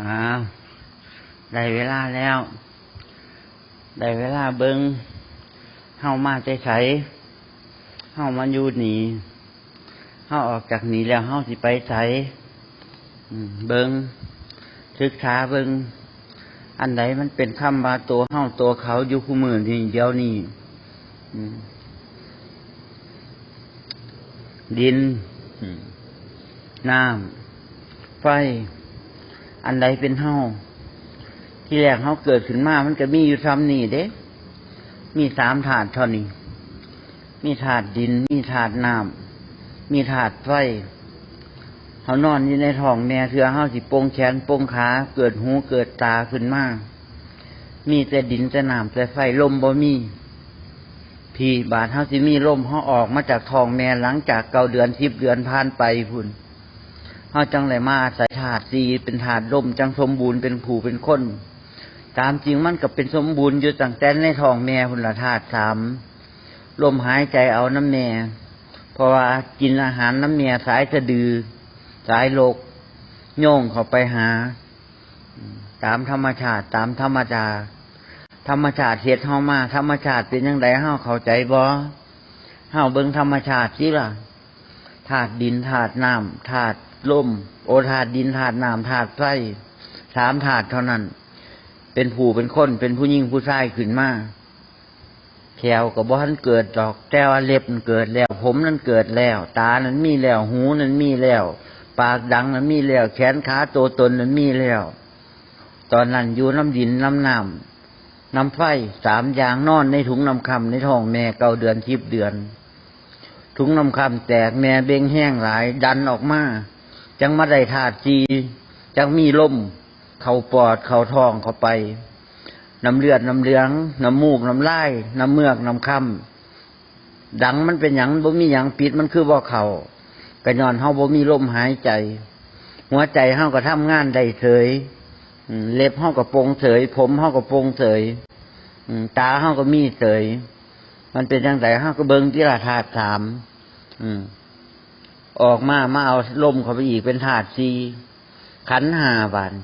อ้าวได้เวลาแล้ว ได้เวลาเบิงเฮามาใจใสเฮามาอยู่หนีเฮาออกจากหนีแล้วเฮาสิไปใสเบิงศึกษาเบิงอันใดมันเป็นคำบาตัวเฮาตัวเขาอยู่คู่มือนี่เดียวนี่ดินน้ำไฟ อันใดเป็นเฮาที่แรกเฮาเกิดขึ้นมา มันก็มีอยู่ซ้ำนี่เด้ มีสามถาดเท่านี้ มีถาดดิน มีถาดน้ำมีถาดไฟเฮานอนอยู่ในท้องแม่เถือเฮาสิโปงแขนโปงขา เกิดหูเกิดตาขึ้นมา มีแต่ดินแต่น้ำแต่ไฟลมบ่มีพี่บาดเฮาสิมีลมเฮาออกมาจากท้องแม่หลังจากเก้าเดือนสิบเดือนผ่านไปพุ่น เฮาจังเลยมาอาศัยถาดสีเป็นถาดลมจังสมบูรณ์เป็นผู้เป็นคนตามจริงมันก็เป็นสมบูรณ์อยู่ตั้งแต่ในท้องแม่พุ่นละถาดสามลมหายใจเอาน้ำแม่เพราะว่ากินอาหารน้ำแม่สายสะดือ สายโลก โย่งเข้าไปหา ตามธรรมชาติตามธรรมชาติธรรมชาติเฮ็ดเฮามา ธรรมชาติเป็นยังไงเฮาเข้าใจบ่เฮาเบิ่งธรรมชาติสิล่ะถาดดินถาดน้ำถาด ลม โอถาดดินถาดน้ำถาดไฟสามถาดเท่านั้น เป็นผู้เป็นคน เป็นผู้หญิงผู้ชายขึ้นมาแขวกับบ่ทันเกิดดอกแต่ว่าเล็บมันเกิดแล้ว ผมนั้นเกิดแล้ว ตานั้นมีแล้ว หูนั้นมีแล้ว ปากดังนั้นมีแล้ว แขนขาตัวตนนั้นมีแล้ว ตอนนั้นอยู่น้ำดินน้ำน้ำน้ำไฟสามอย่างนอนในถุงน้ำคำในท้องแม่เก้าเดือนทิพเดือน ถุงน้ำคำแตกแม่เบ่งแห้งหลาย ดันออกมา จังมาได้ธาตุจีจังมีลมเข้าปอดเข้าท้องเข้าไปน้ำเลือดน้ำเหลืองน้ำมูกน้ำลายน้ำเมือกน้ำคำดังมันเป็นหยังบ่มีหยังปิดมันคือบ่เขากระยอนเฮาบ่มีลมหายใจ หัวใจเฮาก็ทำงานได้เฉยเล็บเฮาก็โปรงเฉยผมเฮาก็โปรงเฉยตาเฮาก็มีเฉยมันเป็นจังไดเฮาก็เบิ่งที่ละธาตุสามอืม ออกมามาเอาลมเข้าไปอีกเป็นถาดซีขันหาบาน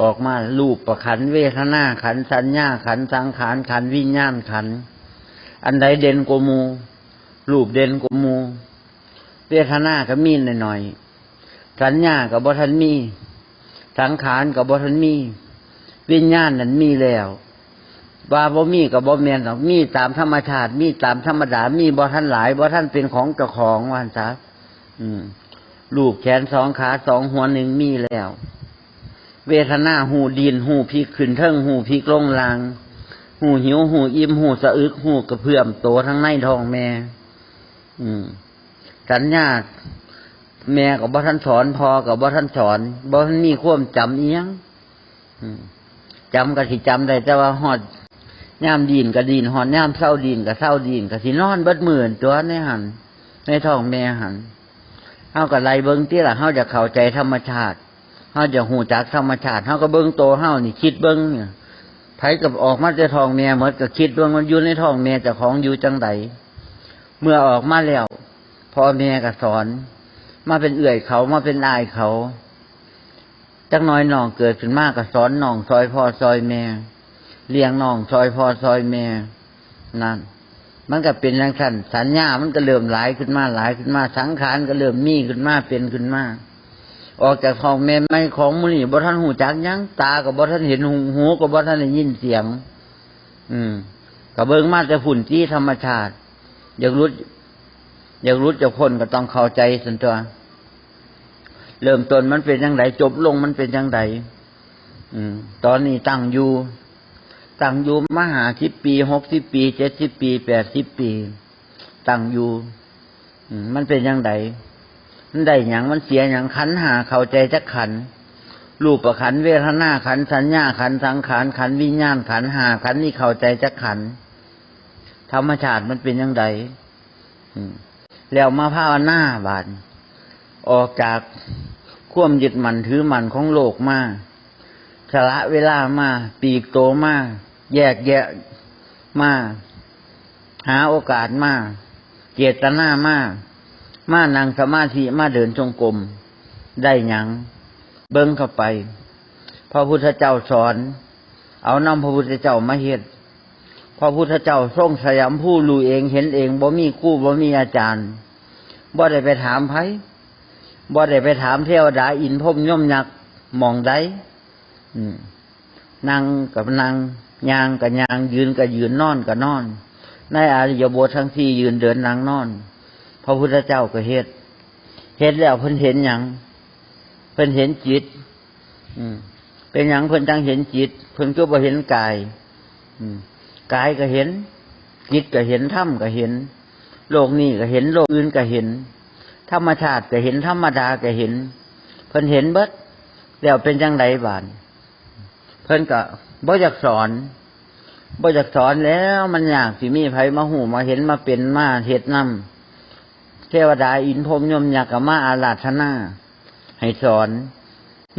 ออกมารูปประขันเวทนาขันสัญญาขันสังขารขันวิญญาณขัน อันใดเด่นกว่ามูรูปเด่นกว่ามูเวทนาก็มีหน่อยๆสัญญากับบทันมี สังขารกับบทันมี วิญญาณนั้นมีแล้วว่าบ่มีกับบ่แมนหรอกมีตามธรรมชาติ มีตามธรรมดา มีบ่ท่านหลายบ่ท่านเป็นของเจ้าของวันซะอืม ลูกแขนสองขาสองหัวหนึ่งมีแล้ว เวทนาหูดินหูพีขึ้นเทิงหูพีลงลาง หูหิวหูอิ่มหูสะอึกหูกระเพื่อมโตทั้งในท้องแม่ อืมสัญญาแม่กับบ่ท่านสอนพอกับบ่ท่านสอนบ่ท่านมีความจำเอียงจำก็สิจำได้แต่ว่าหอดย่ามดินก็ดินหอดย่ามเศร้าดินก็เศร้าดินก็สินอนเบิดหมื่นตัวในหันในท้องแม่หัน เฮากับไรเบิ้งที่ละเฮาจะเข้าใจธรรมชาติเฮาจะหูจักธรรมชาติเฮาก็เบิ้งโตเฮานี่คิดเบิ้งเนี่ยไผกับออกมาจากท้องแม่หมดก็คิดว่ามันอยู่ในท้องแม่เจะของอยู่จังใดเมื่อออกมาแล้วพ่อแม่ก็สอน มาเป็นเอื่อยเขามาเป็นอายเขาจักน้อยน้องเกิดขึ้นมากก็สอนน้องซอยพ่อซอยแม่เลี้ยงน้องซอยพ่อซอยแม่นั่น มันก็เป็นอย่างนั้นสัญญา มันก็เริ่มหลายขึ้นมาหลายขึ้นมา สังขารก็เริ่มมีขึ้นมาเป็นขึ้นมา ออกจากท้องแม่ไม่ของมุนีบ่ท่านหูจักยังตากับบ่ท่านเห็นหูหูกับบ่ท่านได้ยินเสียง อืมกับเบิ่งมาแต่ฝุ่นที่ธรรมชาติ อยากรู้อยากรู้จากคนก็ต้องเข้าใจสันตัวเริ่มต้นมันเป็นยังไงจบลงมันเป็นยังไงอืมตอนนี้ตั้งอยู่ ตั้งอยู่มหาสิบปีหกสิบปีเจ็ดสิบปีแปดสิบปีตั้งอยู่มันเป็นยังไงมันได้อย่างมันเสียอย่างขันหาเข้าใจจักขันรูปประขันเวทนาขันสัญญาขันสังขารขันวิญญาณขันหาขันนี่เข้าใจจักขันธรรมชาติมันเป็นยังไงแล้วมาภาวนาบาดออกจากข่วมยึดมันถือมันของโลกมาสละเวลามาปีกโตมา แยกแยะมาก หาโอกาสมาก เจตนามาก มานั่งสมาธิมาเดินจงกรมได้หยัง เบิ้งเข้าไป พระพุทธเจ้าสอน เอานำพระพุทธเจ้ามาเฮ็ดพระพุทธเจ้าทรงสยามผู้รู้เองเห็นเองบ่มีคู่บ่มีอาจารย์บ่ได้ไปถามไผบ่ได้ไปถามเทวดาอินพมย่อมยักษ์มองได้นั่งกับนั่ง ยางกับยางยืนกับยืนนอนกับนอน ในอริยบททั้งสี่ยืนเดินนั่งนอน พระพุทธเจ้าก็เฮ็ดเฮ็ดแล้วเพิ่นเห็นหยังเพิ่นเห็นจิต อืม เป็นหยังเพิ่นจังเห็นจิต เพิ่นก็บ่เห็นกาย อืมกายก็เห็นจิตก็เห็นธรรมก็เห็น โลกนี้ก็เห็นโลกอื่นก็เห็น ธรรมชาติก็เห็นธรรมดาก็เห็น เพิ่นเห็นเบิดแล้วเป็นจังไดบาน พิ่นก็บ่อยากสอนบ่อยากสอนแล้วมันอยากสิมีไผมาหูมาเห็นมาเป็นมาเฮ็ดนำเทวดาอินพรมยมยักกมาอาราธนาให้สอน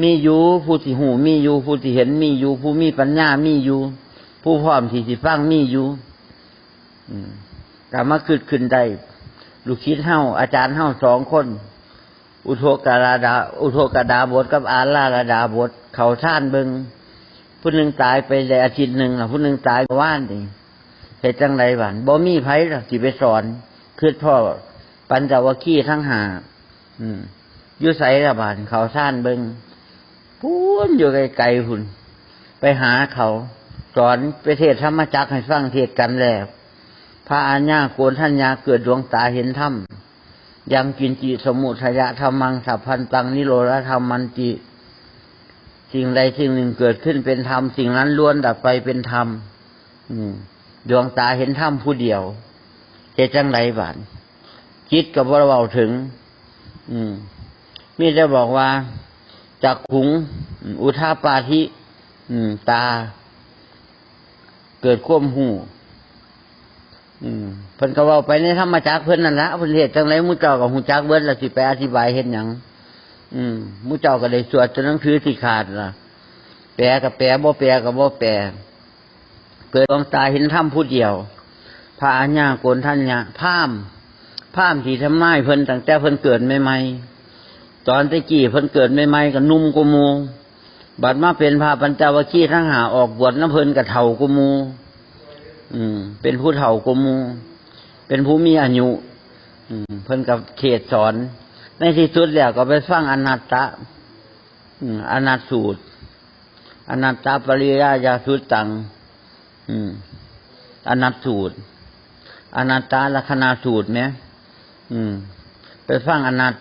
มีอยู่ผู้ที่หูมีอยู่ผู้ที่เห็นมีอยู่ผู้มีปัญญามีอยู่ผู้พร้อมที่สิฟังมีอยู่อืมก็มาขึ้นขึ้นได้ลูกคิดเฮาอาจารย์เฮาสองคน อุโทกราดา อุโทกดาบทกับอาลาลาดาบทเขาท่านเบิง ผู้หนึ่งตายไปได้อาทิตย์หนึ่งล่ะผู้หนึ่งตายว่านนี่เหตุจังไรบ้านบ่มีไผล่ะที่ไปสอนคือพ่อปัญจวัคคีย์ทั้งหาอืมอยุไสละบานเขาท่านเบิงพูนอยู่ไกลๆหุ่น ไปหาเขา สอนไปเทศธรรมจักให้ฟังเทศกันแล้วพระอาญาโกนท่านยาเกิดดวงตาเห็นธรรมยังกินจิสมุทยะธรรมังสัพพันตังนิโรธธรรมมันจิ สิ่งใดสิ่งหนึ่งเกิดขึ้นเป็นธรรม สิ่งนั้นล้วนดับไปเป็นธรรมดวงตาเห็นธรรมผู้เดียวเหตุจังไรบานคิดกับว่าเราถึง อืมมีจะบอกว่าจากขุง อุทาปาธิตา เกิดควมหูเพิ่นก็ว้าไปในธรรมจักเพิ่นนั่นละเพิ่นเฮ็ดจังไรมุเจ้ากับหูจักเบิดแล้วสิไปอธิบายเฮ็ดหยัง อืมมุเจ้าก็ได้สวดจนหนังสือสิขาดล่ะ แปลกับแปลบ่แปลกับบ่แปลเกิดดวงตาเห็นธรรมผู้เดียวพระอาญญาโกนท่านญาพามพามที่ทำไม้เพิ่นตั้งแต่เพิ่นเกิดใหม่ๆตอนตะกี้เพิ่นเกิดใหม่ๆก็นุ่มกุมูบัดมาเป็นพระปัญจวัคคีย์ทั้งหาออกบวชน้ำเพิ่นกับเฒ่ากุมู อืม เป็นผู้เฒ่ากุมู เป็นผู้มีอายุอืม เพิ่นกับเขตสอน ในที่สุดแล้วก็ไปฟังอนัตตะอนัตสูตร อนัตตาปริยายาสุตตังอนัตสูตร อนัตตาลักษณาสูตรเนี่ยอืมไปฟังอนัต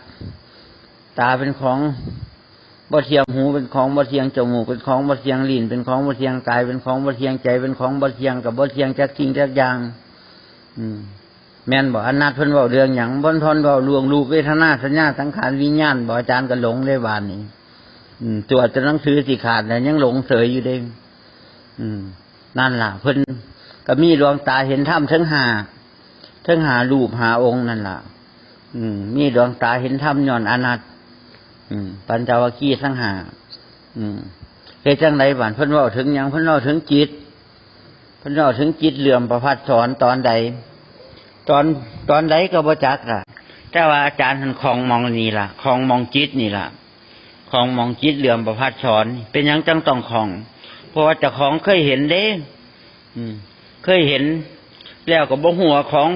ตาเป็นของบ่เทียงหูเป็นของบ่เทียงจมูกเป็นของบ่เทียงลิ้นเป็นของบ่เทียงกายเป็นของบ่เทียงใจเป็นของบ่เทียงกับบ่เทียงจักทิ้งจักอย่าง อืม แม่นบอกอนัตเพิ่นเว้าเรื่องหยังบนทนเว้าลวงรูปเวทนาสัญญาสังขารวิญญาณบอกอาจารย์ก็หลงได้บานนี้ตรวจจะหนังสือสิขาดแล้วยังหลงเสยอยู่เด้อืมนั่นล่ะ เพิ่นก็มีดวงตาเห็นธรรมทั้งหาทั้งหารูปหาองค์นั่นล่ะ อืม มีดวงตาเห็นธรรมย้อนอนัตปัญจวัคคีย์ทั้งหาเฮ็ดจังไดบานเพิ่นว้าถึงยังเพิ่นว้าถึงจิต เพิ่นว้าถึงจิตเหลื่อมประพัดสอนตอนใด ตอนตอนใดก็บ่จักล่ะ แต่ว่าอาจารย์ท่านคองมองนี่ล่ะคองมองจิตนี่ล่ะคองมองจิตเหลื่อมประพัดสอน เป็นยังจังต้องคอง เพราะว่าเจ้าของเคยเห็นเด้อืมเคยเห็น แล้วก็บ่หัวของ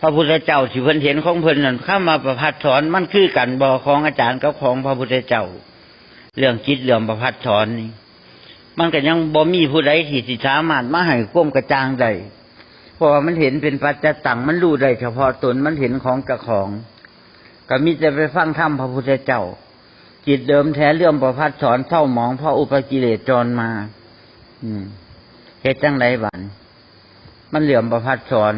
พระพุทธเจ้าที่เพิ่นเห็นของเพิ่นนั่นเข้ามาประพัดสอนมันคือกันบ่ของอาจารย์กับของพระพุทธเจ้า เรื่องจิตเรื่องประพัดสอนนี่มันก็ยังบ่มีผู้ใดที่สิสามารถมาให้ความกระจางได้ พราะว่ามันเห็นเป็นปัจจตังมันรู้ได้เฉพาะตนมันเห็นของเจ้าของก็มีแต่ไปฟังธรรมพระพุทธเจ้า จิตเดิมแท้เรื่องประพัดสอนเศร้าหมองเพราะอุปกิเลสจรมา อืมเหตุจังไรบันมันเหลื่อมประพัดสอน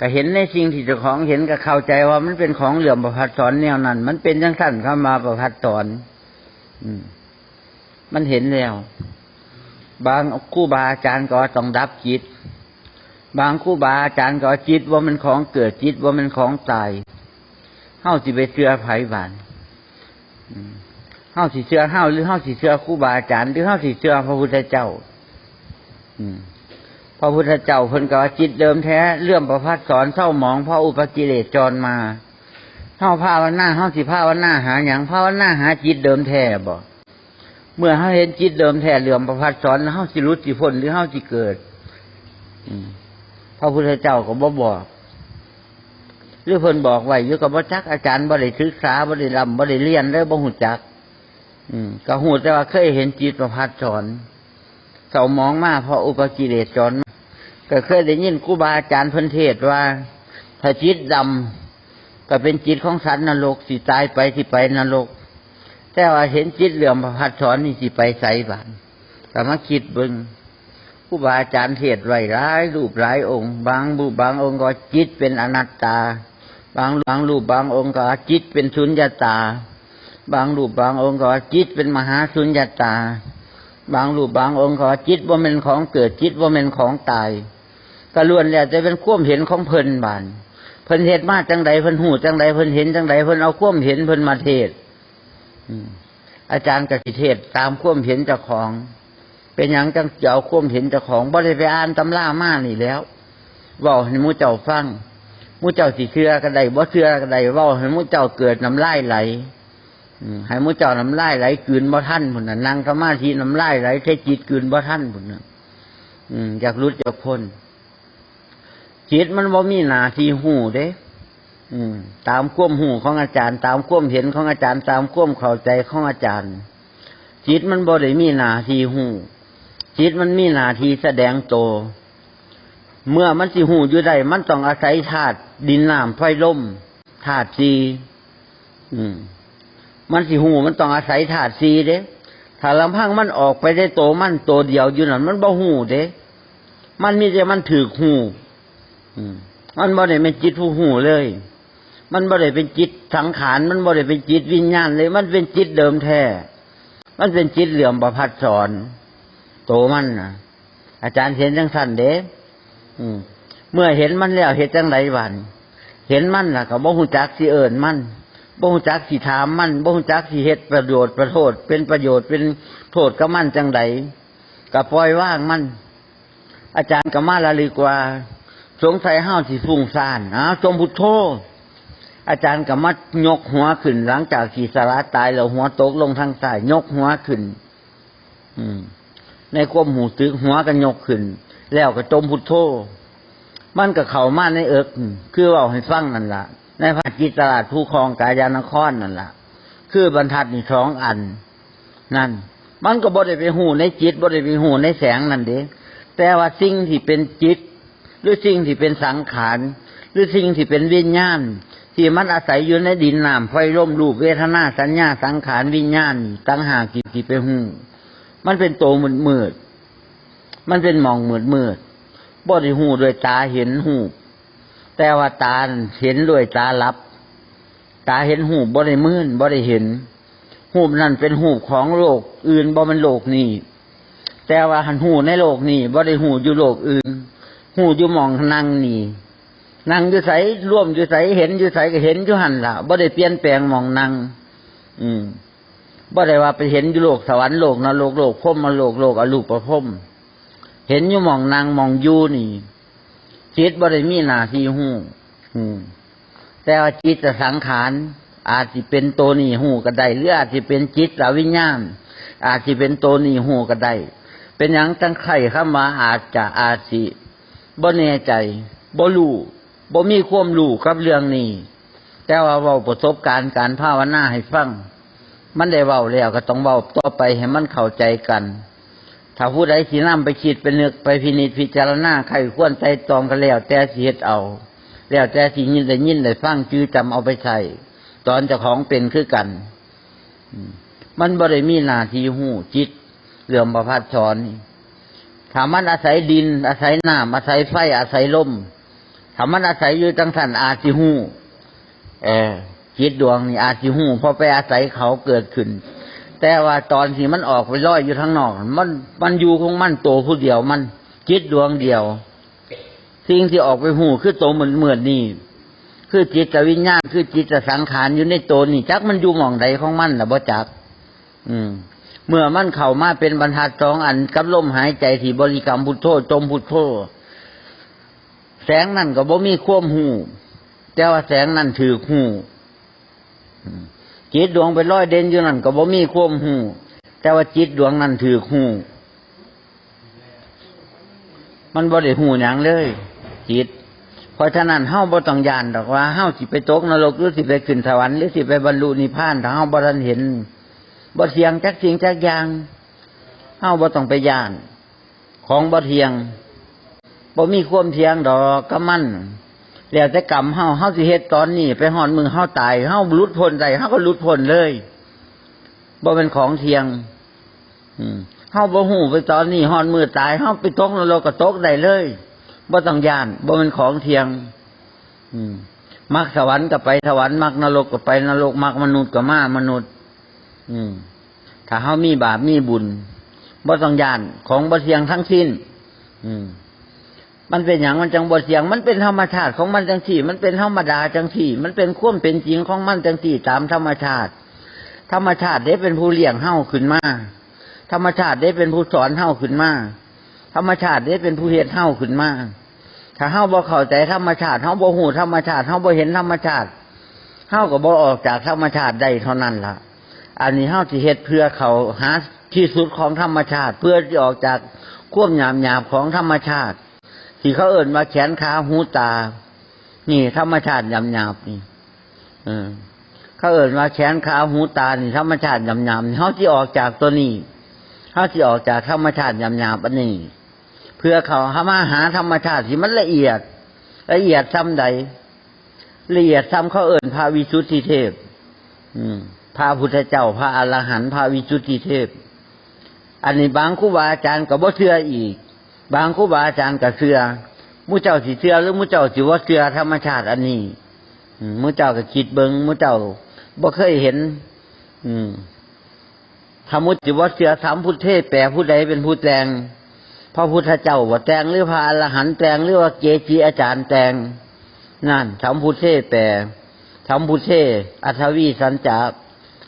ก็เห็นในสิ่งที่เจ้าของเห็นก็เข้าใจว่ามันเป็นของเหลื่อมประพัดสอนแนวนั้น มันเป็นจังสั้นเข้ามาประพัดสอน อืม มันเห็นแล้ว บางครูบาอาจารย์ก็ต้องดับจิต บางครูบาอาจารย์ก็จิตว่ามันของเกิดจิตว่ามันของตายเฮาสิไปเชื่อไผบานเฮาสิเชื่อเฮาหรือเฮาสิเชื่อครูบาอาจารย์หรือเฮาสิเชื่อพระพุทธเจ้า อืมพระพุทธเจ้าเพิ่นก็จิตเดิมแท้เรื่องประพัดสอนเศร้าหมองเพราะอุปกิเลสจรมาเฮาภาวนาเฮาสิภาวนาหาอย่างภาวนาหาจิตเดิมแท้บ่เมื่อเฮาเห็นจิตเดิมแท้เหลื่อมประพัดสอนเฮาสิรู้สิพ้นหรือเฮาสิเกิด อืม พระพุทธเจ้าก็บ่บอกหรือเพิ่นบอกไว้อยู่กับบ่จักอาจารย์บ่ได้ศึกษาบ่ได้รำบ่ได้เรียนเลยบ่ฮู้จัก อืมก็ฮู้แต่ว่าเคยเห็นจิตประพัดสอนเสามองมาเพราะอุปกิเลสสอนก็เคยได้ยินครูบาอาจารย์เพิ่นเทศว่าถ้าจิตดำก็เป็นจิตของสัตว์นรกสิตายไปสิไปนรก แต่ว่าเห็นจิตเหลื่อมประพัดสอนนี่สิไปใสบานก็มาคิดเบิ่ง ครูบาอาจารย์เทศไว้หลายรูปหลายองค์ บางรูปบางองค์ก็จิตเป็นอนัตตา บางบางรูปบางองค์ก็จิตเป็นสุญญตา บางรูปบางองค์ก็จิตเป็นมหาสุญญตา บางรูปบางองค์ก็จิตว่าเป็นของเกิดจิตว่าเป็นของตายก็ล้วนแล้วจะเป็นความเห็นของเพิ่นบานเพิ่นเฮ็ดมาจังใดเพิ่นหูจังใดเพิ่นเห็นจังใดเพิ่นเอาความเห็นเพิ่นมาเทศอืมอาจารย์กสิเทศตามความเห็นเจ้าของ เป็นอย่างจังจะเอาควมเห็นเจ้าของบ่ได้ไปอ่านตำรามานี่แล้วว้าให้มูเจ้าฟังมูเจ้าสิเชื่อกันใดบ่เชื่อกันใดว้าให้มูเจ้าเกิดน้ำลายไหลให้มูเจ้าน้ำลายไหลกืนบ่ท่านพุ่นน่ะนั่งสมาธิน้ำลายไหลใช้จิตกืนบ่ท่านพุ่นน่ะอยากรู้จักพ้นจิตมันบ่มีหนาที่หูเด้อืตามควมหูของอาจารย์ ตามควมเห็นของอาจารย์ ตามควมเข้าใจของอาจารย์ จิตมันบ่ได้มีหนาทีหู จิตมันมีหน้าที่แสดงโต เมื่อมันสิหูอยู่ได้มันต้องอาศัยธาตุดินน้ำไฟลมธาตุสีอืม มันสิหูมันต้องอาศัยธาตุสีเด้ถ้าลำพังมันออกไปได้โตมันโตเดียวอยู่นั่นมันบ่หูเด้มันมีแต่มันถือหูมมันบ่ได้เป็นจิตผู้หูเลย มันบ่ได้เป็นจิตสังขาร มันบ่ได้เป็นจิตวิญญาณเลย มันเป็นจิตเดิมแท้ มันเป็นจิตเหลื่อมประพัดสอน โตมันนะอาจารย์เห็นจังสันเด้อเมื่อเห็นมันแล้วเห็นจังไรวันเห็นมันล่ะก็บ่ฮู้จักสิเอิ้นมันบ่ฮู้จักสิถามมันบ่ฮู้จักสิเฮ็ดประโยชน์ประโทษ เป็นประโยชน์เป็นโทษกับมันจังใดก็ปล่อยว่างมัน อาจารย์ก็มาละลึกว่า สงสัยห้าวสิฟุ้งซ่านอ้าวจมพุทโธอาจารย์ก็มายกหัวขึ้น หลังจากสีสาระตายแล้วหัวตกลงทางใต้ยกหัวขึ้น อืม ในความหูซึกหัวก็ยกขึ้น แล้วก็จมพุทโธมันก็เข้ามาในเอิกคือเว่าให้ฟังนั่นล่ะ ในพระจิตตลาดผู้ครองกายานครนั่นล่ะ คือบรรทัดนี่สองอัน นั่น มันก็บ่ได้ไปหูในจิตบ่ได้ไปหูในแสงนั่นเด้แต่ว่าสิ่งที่เป็นจิต หรือสิ่งที่เป็นสังขาร หรือสิ่งที่เป็นวิญญาณที่มันอาศัยอยู่ในดินน้ำไฟร่มรูปเวทนาสัญญาสังขารวิญญาณตั้งหากที่ที่ไปหู มันเป็นโตมืดมืด มันเป็นมองมืดมืดบ่ได้หูโดยตาเห็นหูแต่ว่าตาเห็นด้วยตาลับ ตาเห็นหูบ่ได้มื่นบ่ได้เห็น หูนั่นเป็นหูของโลกอื่นบ่มันโลกนี้แต่ว่าหันหูในโลกนี้บ่ได้หูอยู่โลกอื่น หูอยู่มองนั่งนี่นั่งอยู่ใสร่วมอยู่ใสเห็นอยู่ใสก็เห็นอยู่หันละบ่ได้เปลี่ยนแปลงมองนั่งอืม บ่ได้ว่าไปเห็นอยู่โลกสวรรค์โลกนรกโลกพรหมาโลกโลกอรูปภพเห็นอยู่มองนั่งมองยูนี่จิตบ่ได้มีหน้าที่หูอืมแต่ว่าจิตสังขารอาจจะเป็นตัวนี้หูก็ได้หรืออาจจะเป็นจิตวิญญาณ อาจจะเป็นตัวนี้หูก็ได้ เป็นอย่างตั้งไข่เข้ามาอาจจะอาจสิบ่แน่ใจบ่รู้บ่มีความรู้กับเรื่องนี้ แต่ว่าเว้าประสบการณ์การภาวนาให้ฟัง มันได้เว้าแล้วก็ต้องเว้าต่อไปให้มันเข้าใจกัน ถ้าผู้ใดสินำไปคิดไปนึกไปพินิจพิจารณาใครควรใจตองกันแล้วแต่สิเฮ็ดเอา แล้วแต่สิยินได้ยินได้ฟังจื้อจำเอาไปใส่ตอนเจ้าของเป็นคือกัน มันบ่ได้มีนาทีหูจิตเรื่องประพัดสอนถ้ามันอาศัยดิน อาศัยน้ำอาศัยไฟอาศัยลมถ้ามันอาศัยอยู่จังสันอาจิหูเออ จิตดวงนี่อาจสิหูเพอไปอาศัยเขาเกิดขึ้น แต่ว่าตอนที่มันออกไปลอยอยู่ทางนอก มันมันอยู่ของมันโตผู้เดียวมันจิตดวงเดียว สิ่งที่ออกไปหูคือโตเหมือนเหมือนนี่คือจิตวิญญาณคือจิตสังขารอยู่ในโตนี่จักมันอยู่หม่องใดของมันนะบ่จัก อืม เมื่อมันเข้ามาเป็นบรรทัดสองอันกับลมหายใจที่บริกรรมพุทโธจมพุทโธแสงนั่นก็บ่มีควมหูแต่ว่าแสงนั่นถือหู จิตดวงไปลอยเด่นอยู่นั่นก็บ่มีควมหูแต่ว่าจิตดวงนั้นถือหูมันบ่ได้หูหยังเลย จิตเพราะฉะนั้นเฮาบ่ต้องยานดอกว่าเฮาสิไปตกนรกหรือสิไปขึ้นสวรรค์หรือสิไปบรรลุนิพพานถ้าเฮาบ่ทันเห็นบ่เทียงจักเสิ่งจักอย่างเฮาบ่ต้องไปยาน ของบ่เทียงบ่มีความเทียงดอกก็มัน แล้วแต่กรรมเฮาเฮาสิเฮ็ดตอนนี้ ไปหอนมือเฮาตายเฮาหลุดพ้นได้เฮาก็หลุดพ้นเลยบ่เป็นของเทียง อืมเฮาบ่ฮู้ไปตอนนี้หอนมือตายเฮาไปตกนรกก็ตกได้เลยบ่ต้องย่านบ่เป็นของเทียง อืมมักสวรรค์ก็ไปสวรรค์มักนรกก็ไปนรกมักมนุษย์ก็มามนุษย์ อืมถ้าเฮามีบาปมีบุญบ่ต้องย่านของบ่เทียงทั้งสิ้น อืม มันเป็นอย่างมันจังบ่เทียง มันเป็นธรรมชาติของมันจังสี่ มันเป็นธรรมดาจังสี่ มันเป็นควมเป็นจริงของมันจังสี่ตามธรรมชาติ ธรรมชาติได้เป็นผู้เลี้ยงเฮาขึ้นมาธรรมชาติได้เป็นผู้สอนเฮาขึ้นมาธรรมชาติได้เป็นผู้เฮ็ดเฮาขึ้นมาถ้าเฮาบ่เข้าใจธรรมชาติเฮาบ่ฮู้ธรรมชาติเฮาบ่เห็นธรรมชาติเฮาก็บ่ออกจากธรรมชาติได้เท่านั้นล่ะ อันนี้เฮาสิเฮ็ดเพื่อเขาหาที่สุดของธรรมชาติ เพื่อที่ออกจากความหยาบหยาบของธรรมชาติ ที่เขาเอิ่นว่าแขนขาหูตา นี่ธรรมชาติยาบหยาบนี่เขาเอิ่นว่าแขนขาหูตานี่ธรรมชาติยาบหยาบเฮาที่ออกจากตัวนี้เฮาที่ออกจากธรรมชาติยาบหยาบอันนี้ เพื่อเขาหามาหาธรรมชาติที่มันละเอียด ละเอียดซ้ำใด ละเอียดซ้ำเขาเอิ่นพระวิสุทธิเทพ อืมพระพุทธเจ้าพระอรหันต์พระวิสุทธิเทพ อันนี้บางครูบาอาจารย์ก็บ่เชื่ออีก บางครูบาอาจารย์ก็เชื่อมูเจ้าสิเชื่อหรือมูเจ้าสิว่าเชื่อธรรมชาติอันนี้อืมมูเจ้าก็คิดเบิงมูเจ้าบ่เคยเห็น อืมถ้ามุติว่าเชื่อสามพุทธเทพแปลผู้ใดเป็นผู้แตงพระพุทธเจ้าว่าแตงหรือพระอรหันต์แตงหรือว่าเกจิอาจารย์แตงนั่นสามพุทธเทพแปลสามพุทธเทพอัทวีสัญจา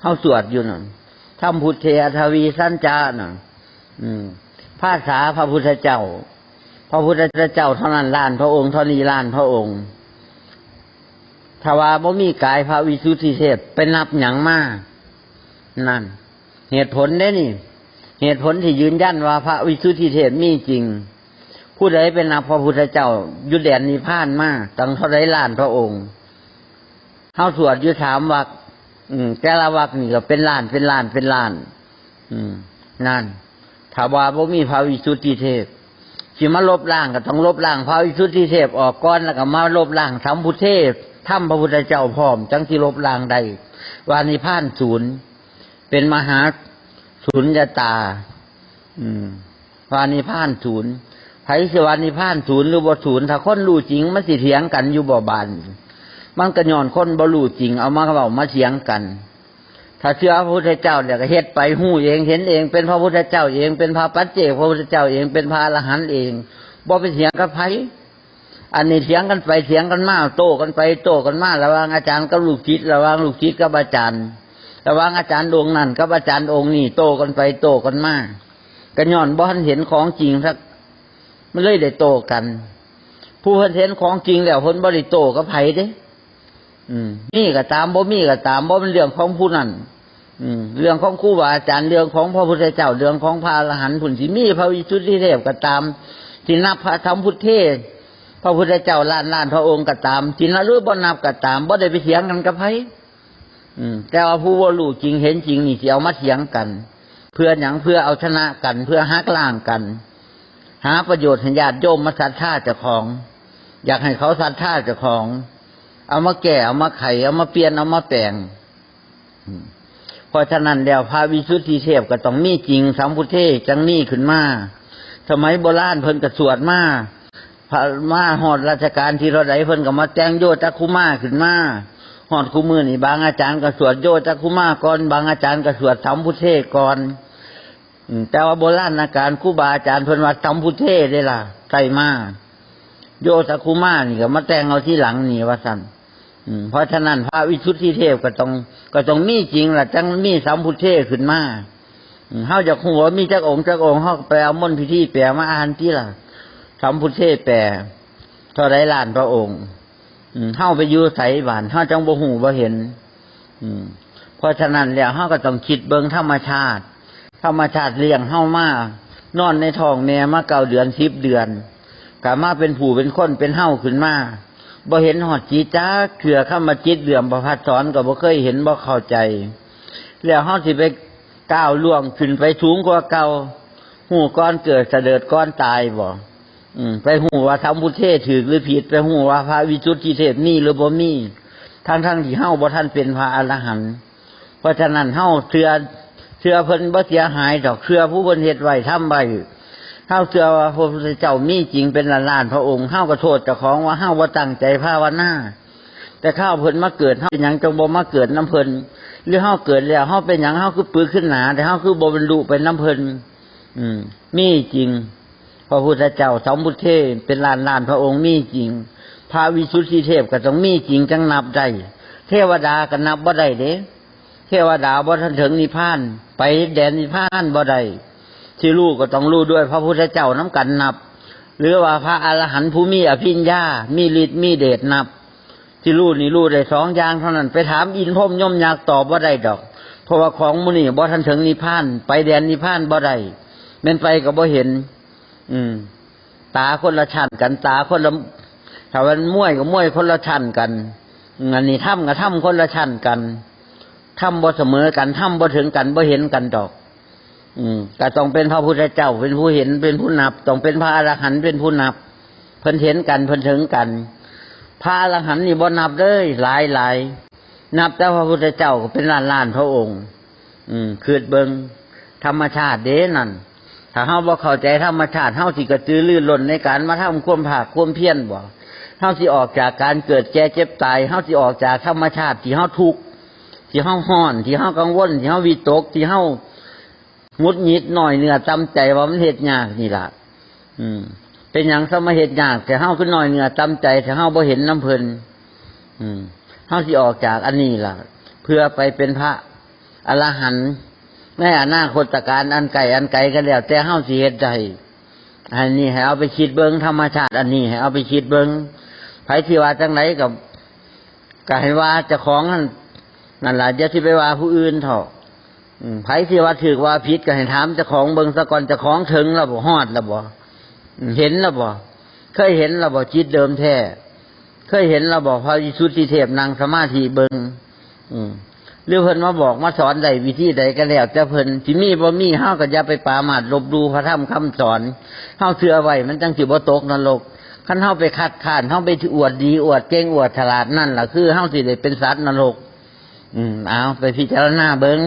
เข้าสวดอยู่นั่นทำพุทธเทอัทวีสัญจาน่ะ อืม ภาษาพระพุทธเจ้า พระพุทธเจ้าเท่านั้นล้านพระองค์เท่านี้ล้านพระองค์ถ้าว่าบ่มีกายพระวิสุทธิเทพเป็นนับหยังมากนั่น เหตุผลเด้นี่ เหตุผลที่ยืนยันว่าพระวิสุทธิเทพมีจริง ผู้ใดเป็นนับพระพุทธเจ้ายุดแดนนิพานมาตั้งเท่าไรล้านพระองค์เข้าสวดยุถามวักแต่ละวักนี่ก็เป็นล้านเป็นล้านเป็นล้าน อืม นั่น ถ้าว่าบ่มีพระวิสุทธิเทพสิมาลบล้างก็ต้องลบล้างพระวิสุทธิเทพออกก่อนแล้วก็มาลบล้างสัมพุทธเทพถ้ำพระพุทธเจ้าพร้อม จังที่ลบล้างใดวานิพานศูนย์เป็นมหาศูนย์ตา อืมวานิพานศูนย์ไผสิวานิพานศูนย์หรือบ่ศูนย์ถ้าคนรู้จริงมันสิเถียงกันอยู่บ่บานมันก็ย้อนคนบ่รู้จริงเอามาเว้ามาเถียงกัน ถ้าเชื่อพระพุทธเจ้าเดี๋ยวก็เฮ็ดไปหู้เองเห็นเอง เป็นพระพุทธเจ้าเองเป็นพระปัจเจกพระพุทธเจ้าเองเป็นพระอรหันต์เองบ่ไปเถียงกับไผอันนี้เถียงกันไปเถียงกันมาโต้กันไปโต้กันมาระว่างอาจารย์กับลูกศิษย์ระว่างลูกศิษย์กับอาจารย์ระว่างอาจารย์องค์นั้นกับอาจารย์องค์นี้โต้กันไปโต้กันมาก็ย้อนบ่ทันเห็นของจริงสักมันเลยได้โต้กัน ผู้เพิ่นเห็นของจริงแล้วเพิ่นบ่ได้โตกับไผเด้ มีก็ตามบ่มีก็ตามบ่เป็นเรื่องของผู้นั้นอืมเรื่องของครูบาอาจารย์เรื่องของพระพุทธเจ้าเรื่องของพระอรหันต์ผุนสิมีพระวิสุทธิเทพก็ตามที่นับพระธรรมพุทธเทศพระพุทธเจ้าล้านล้านพระองค์ก็ตามที่นับรู้บ่นับก็ตามบ่ได้ไปเถียงกันกับไผอืมแต่ว่าผู้ว่ารู้จริงเห็นจริงนี่สิเอามาเถียงกัน เพื่อหยังเพื่อเอาชนะกัน เพื่อหักล้างกัน หาประโยชน์ให้ญาติโยมมาศรัทธาเจ้าของ อยากให้เขาศรัทธาเจ้าของ เอามาแก่เอามาไขเอามาเปลี่ยนเอามาแปลงเพราะฉะนั้นแล้วพระวิสุทธิเทพก็ต้องมีจริงสัมพุทเทจังมีขึ้นมาสมัยโบราณเพิ่นก็สวดมาพระมาหอดราชการที่เราไดเพิ่นก็มาแต่งโยจักคุมาขึ้นมาหอดคู่มือนี่บางอาจารย์ก็สวดโยจักคุมาก่อนบางอาจารย์ก็สวดสัมพุทเทก่อนแต่ว่าโบราณอาการครูบาอาจารย์เพิ่นว่าสัมพุทเทได้ล่ะใส่มา โยจักคุมานี่ก็มาแต่งเอาที่หลังนี่ว่าสันเพราะฉะนั้นพระวิสุทธิเทพก็ต้องก็ต้องมีจริงแหละจังมีสัมพุทเทพขึ้นมาเฮาจากหัวมีจักองค์จักองค์เฮาก็ไปเอามนต์พิธีแปลมาอ่านที่ล่ะสัมพุทเทพแปลเท่าไรล้านพระองค์อืมเฮาไปอยู่ไสบ้านเฮาจังบ่ฮู้บ่เห็น อืมเพราะฉะนั้นแล้วเฮาก็ต้องคิดเบิงธรรมชาติ ธรรมชาติเลี้ยงเฮามานอนในท้องแม่มาเก้าเดือนสิบเดือน กามาเป็นผู้เป็นคนเป็นเฮาขึ้นมาบ่เห็นหอดจีจ้าเถื่อเข้ามาจิตเหลื่อมประพัดสอนก็บ่เคยเห็นบ่เข้าใจ แล้วเฮาสิไปก้าวล่วงขึ้นไปสูงกว่าเก่าหูก้อนเกิดเสด็จก้อนตายบ่อืมไปหูว่าทำบุเทศถือหรือผิด ไปหูว่าพระวิจุตติเทศมีหรือบ่มีทั้งทั้งที่เฮาบ่ท่านเป็นพระอรหันต์เพราะฉะนั้นเฮาเชื่อเชื่อเพิ่นบ่เสียหายดอกเชื่อผู้เพิ่นเฮ็ดไว้ทำไว้ เฮาเชื่อว่าพระพุทธเจ้ามีจริงเป็นล้านลานๆพระองค์เฮาก็โทษเจ้าของว่าเฮาบ่ตั้งใจภาวนาแต่ข้าวเพิ่นมาเกิดเฮาเป็นหยังจงบ่มาเกิดน้ำเพิ่นหรือเฮาเกิดแล้วเฮาเป็นหยังเฮาคือปื้อขึ้นหนา แต่เฮาคือบ่บรรลุเป็นน้ำเพิ่นอืม มีจริงพระพุทธเจ้าสมบุตรเทพเป็นล้านล้านพระองค์มีจริงพระวิสุทธิเทพก็ต้องมีจริงจังนับได้เทวดาก็นับบ่ได้เด้เทวดาบ่ทันถึงนิพพาน ไปแดนนิพพานบ่ได้ ที่รู้ก็ต้องรู้ด้วยพระพุทธเจ้าน้ำกันนับ หรือว่าพระอรหันต์ผู้มีอภิญญา มีฤทธิ์มีเดชนับ ที่รู้นี่รู้ได้สองอย่างเท่านั้น ไปถามอินพรมยมอยักตอบว่าได้ดอก เพราะว่าของมุนี่บ่ทันถึงนิพพาน ไปแดนนิพพานบ่ได้แม่นไปก็บ่เห็น อืม ตาคนละชั้นกัน ตาคนละถ้าวันมวยก็มวยคนละชั้นกันอันนี้ถ้ำกับถ้ำคนละชั้นกันถ้ำบ่เสมอกันถ้ำบ่ถึงกันบ่เห็นกันดอก อืมก็ต้องเป็นพระพุทธเจ้าเป็นผู้เห็นเป็นผู้นับ ต้องเป็นพระอรหันต์เป็นผู้นับ เพิ่นเห็นกันเพิ่นถึงกัน พระอรหันต์นี่บ่นับเลยหลายหลายนับแต่พระพุทธเจ้าก็เป็นล้านล้านพระองค์ อืมคือเบิงธรรมชาติเด้นั่นถ้าเฮาบ่เข้าใจธรรมชาติเฮาสิกระตือรือร้นในการมาทำความภาคความเพียรบ่เฮาสิออกจากการเกิดแก่เจ็บตายเฮาสิออกจากธรรมชาติที่เฮาทุกข์ที่เฮาฮ้อน ที่เฮากังวลที่เฮาวิตกที่เฮา งุดหงิดหน่อยเนื้อจำใจว่ามันเฮ็ดยากนี่ล่ะ อืม เป็นหยังสมาเฮ็ดยากแต่เฮาคือหน่อยเนื้อจำใจแต่เฮาบ่เห็นน้ำเพิ่นอืมเฮาสิออกจากอันนี้ล่ะ เพื่อไปเป็นพระอรหันต์ในอนาคตการอันไกลอันไกลกันแล้ว แต่เฮาสิเฮ็ดได้อันนี้ให้เอาไปคิดเบิ่งธรรมชาติอันนี้ให้เอาไปคิดเบิ่งไผที่ว่าจังไดกับก็ให้ว่าเจ้าของนั่นนั่นล่ะอย่าสิไปว่าผู้อื่นเถอะ ไผที่ว่าถือว่าผิดก็ให้ถามเจ้าของเบิงซะก่อนเจ้าของถึงแล้วบ่ฮอดแล้วบ่เห็นแล้วบ่เคยเห็นแล้วบ่จิตเดิมแท้เคยเห็นเราบอกพระยิสุทธิเทพนางสมาธิเบิงอืมหรือเพิ่นมาบอกมาสอนใดวิธีใดก็แล้วแต่เพิ่นที่มีบ่มีเฮาก็อย่าไปปามาทลบดูพระธรรมคำสอนเฮาเชื่อไว้มันจังสิบ่ตกนรกคันเฮาไปคัดค้านเฮาไปอวดดีอวดเก่งอวดฉลาดนั่นล่ะคือเฮาสิได้เป็นสัตว์นรก อืมเอาไปพิจารณาเบิง